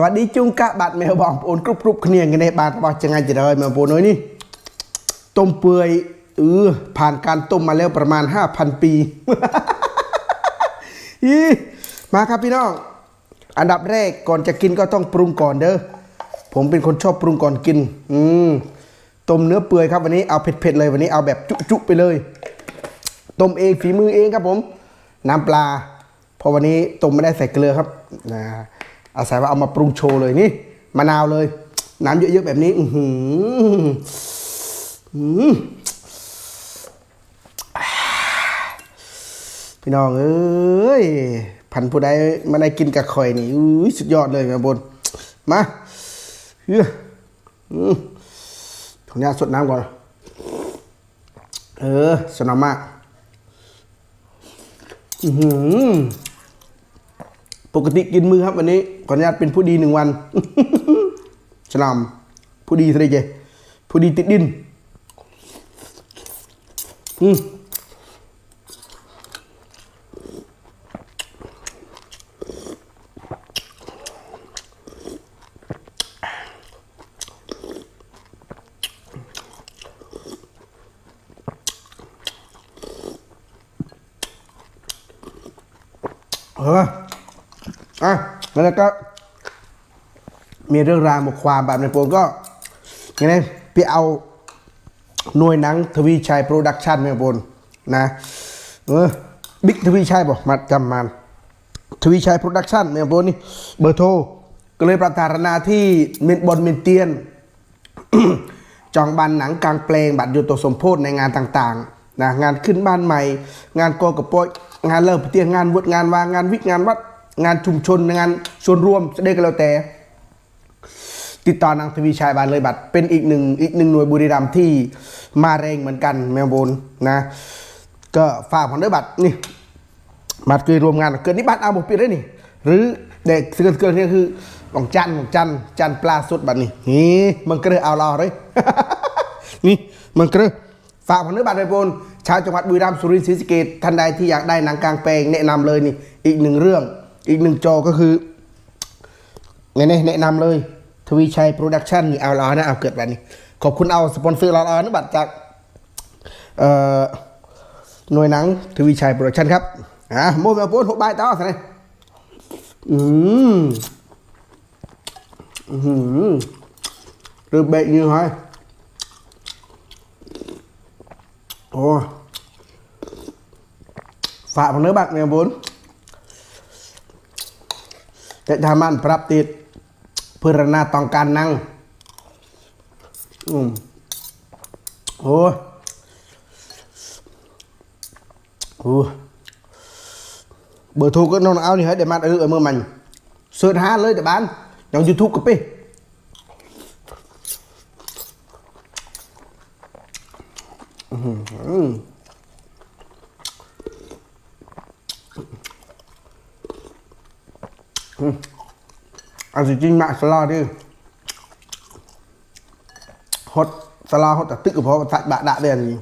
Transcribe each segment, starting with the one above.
สวัสดีจุงกะบัดแมวบองปูนกรุบกรุบគ្នាกันในบานบอกจะไงจะได้แมวปูนน้อยนี่ต้มเปื่อยเออผ่านการต้มมาแล้วประมาณ 5,000 ปีอีมาครับพี่น้อง อันดับแรกก่อนจะกินก็ต้องปรุงก่อนเด้อผมเป็นคนชอบปรุงก่อนกิน อืมต้มเนื้อเปื่อยครับวันนี้เอาเผ็ดๆเลยวันนี้เอาแบบจุๆไปเลย ต้มเองฝีมือเองครับผม น้ำปลาพราะวันนี้ต้มไม่ได้ใส่เกลือครับนะ อาศัยว่าเอามาปรุงโชว์เลยนี่มะนาวเลย น้ำเยอะๆแบบนี้ อือหืออืมพี่น้องเอ้ยพันผู้ใดมาได้กินกับข่อยนี่อุ้ยสุดยอดเลยแม่บนมาเฮ้ยอืมขออนุญาสดน้ำก่อน เออ สน้ำมาก อื้อหือ ปกติกินมือครับวันนี้ขออนุญาตเป็นผู้ดีหนึ่งวันฉลามผู้ดีสิเจผู้ดีติดดิน อืมเออ อะแล้วก็ มีเรื่องราวบทความแบบในโปรก็ยังไงพี่เอาหน่วยหนังทวีชัยโปรดักชันมาบนนะเออบิ๊กทวีชัยบอกมาจำมันทวีชัยโปรดักชันเมบนนี่เบอร์โทรก็เลยประธานนาที่เมนบนเมนเตียน จองบันหนังกลางแปลงบัตรยุโตสมโพธในงานต่างๆนะงานขึ้นบ้านใหม่ งานโกกระโปยงานเลิกเตียงงานวัดงานวางงานวิกงานวัด งานชุมชนงานส่วนรวมจะได้ก็แล้วแต่ ติดต่อนางทวีชัยบานเลยบัตรเป็นอีกหนึ่งอีกหนึ่งหน่วยบุรีรัมย์ที่มาแรงเหมือนกันแมวบนนะ ก็ฝากผมด้วยบัตรนี่บัตรเคยรวมงานเกิดนี่บัตรเอาบุปิดได้นี่ หรือเด็กเกินเกินนี่คือของจันทร์ของจันทร์จันทร์ปลาสุดบัตรนี่นี่มันก็เลยเอาเราเลยนี่มันก็เลยฝากผมด้วยบัตรไปบนชาวจังหวัดบุรีรัมย์สุรินทร์ศรีสะเกษท่านใดที่อยากได้หนังกลางแปลงแนะนำเลยนี่อีกหนึ่งเรื่อง อีกหนึ่งจอก็คือไงเนี่ยแนะนำเลย ทวีชัยโปรดักชั่นนี่เอาล้อนะเอาเกิดแบบนี้ ขอบคุณเอาสปอนเซอร์เราล้อนะบัตรจากเอ่อหน่วยหนังทวีชัยโปรดักชั่นครับอะโมเมลโพสหกใบต่อสิเนี่ยอืมอืมรือเบะ như thôi โอ้ฝากผมเนื้อบัตรเมียบุญ แต่ถ้ามันปรับติดเพื่อนาต้องการนั่งอืมโอ้โอ้เบอร์โทรก็นองเอานี่เฮ้ยเดี๋ยวมาเออเมื่อมันเสิร์ชหาเลยแต่บ้านอยังยูทูบกับพี่อื้อหือเอาสิจริงมาสลอดิฮดสลอฮดแต่ตึกกับพอสัตบะดะเดือนนี้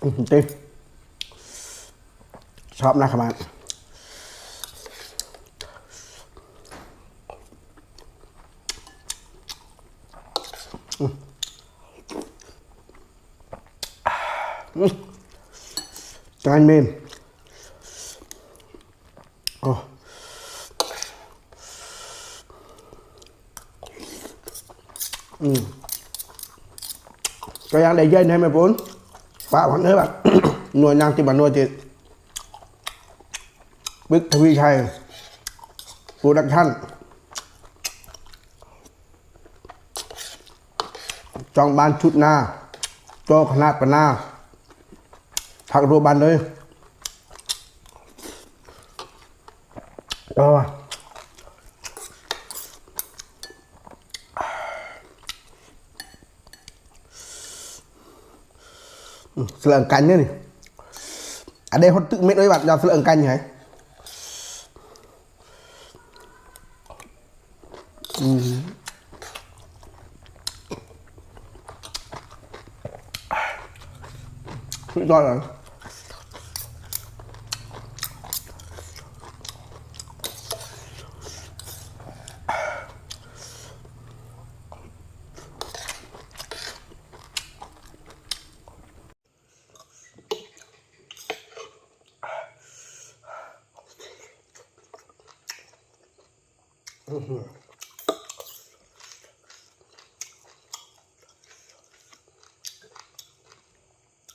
ตึงไงเลยทีอื้อหืออืมบายมาเออมาตึกแทนอืมจริงชอบนะครับมันจานเมนโอ้อืมก็ยังได้เย็นให้ไหมปุ้น ฝากวันเถอแบบหน่วยนางที่บันนวยจิตบิ๊กทวีชัยโปรดักชั่นจองบ้านชุดหน้าจอขนาดปะหน้าทักรัวบันเลยก็ Ừ, Selain kanya nih. Ada yang hotuk mid oi bat jauh selain kanya eh. Mm. Rồi rồi. Nhỉ ừ.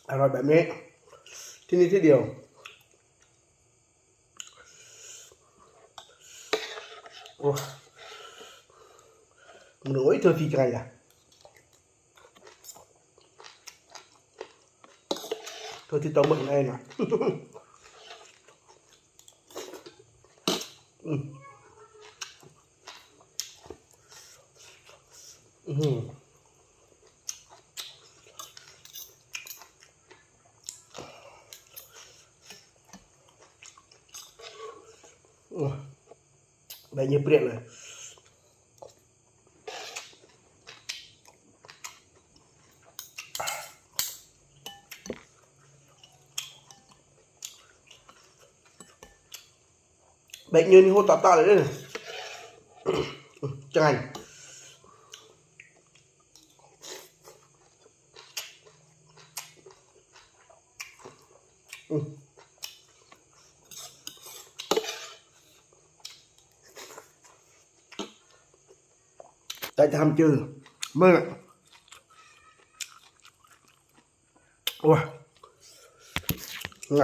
rồi rồi à, rồi bạn mẹ ที่นี่ที่เดียวโอ้มันโอ้ยเธอทีไกลอะเธอที่ต้องเบิ่งได้นะอืม อื้อหือ да непрелая. បែកញើនេះហូតតតដល់ទេចង្ហាញ់ แต่จะทำจืดเมื่อโอ้ยไง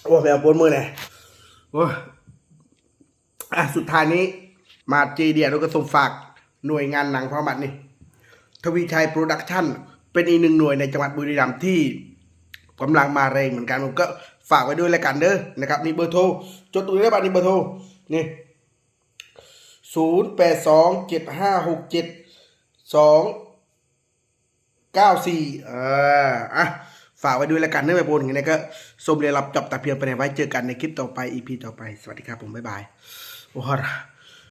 ปเอาปนมือหน่อยโอ้อะสุดท้ายนี้ มาจีเดียเราก็ส่งฝากหน่วยงานหนังพร้อมบัตรนี่ทวีชัยโปรดักชั่นเป็นอีกหนึ่งหน่วยในจังหวัดบุรีรัมย์ที่กำลังมาแรงเหมือนกันผมก็ฝากไว้ด้วยแล้วกันเด้อนะครับนี่เบอร์โทรจดตัวได้บัตรนี่เบอร์โทรนี่ศูนย์แปดสองเจ็ดห้าหกเจ็ดสองเก้าสี่เอออะ ฝากไว้ด้วยแล้วกันเนื่องไปบนอย่างนี้ก็สมเรียนรับจบแต่เพียงไปในไว้เจอกันในคลิปต่อไป EP ต่อไป สวัสดีครับผม บ๊ายบาย โอ้โห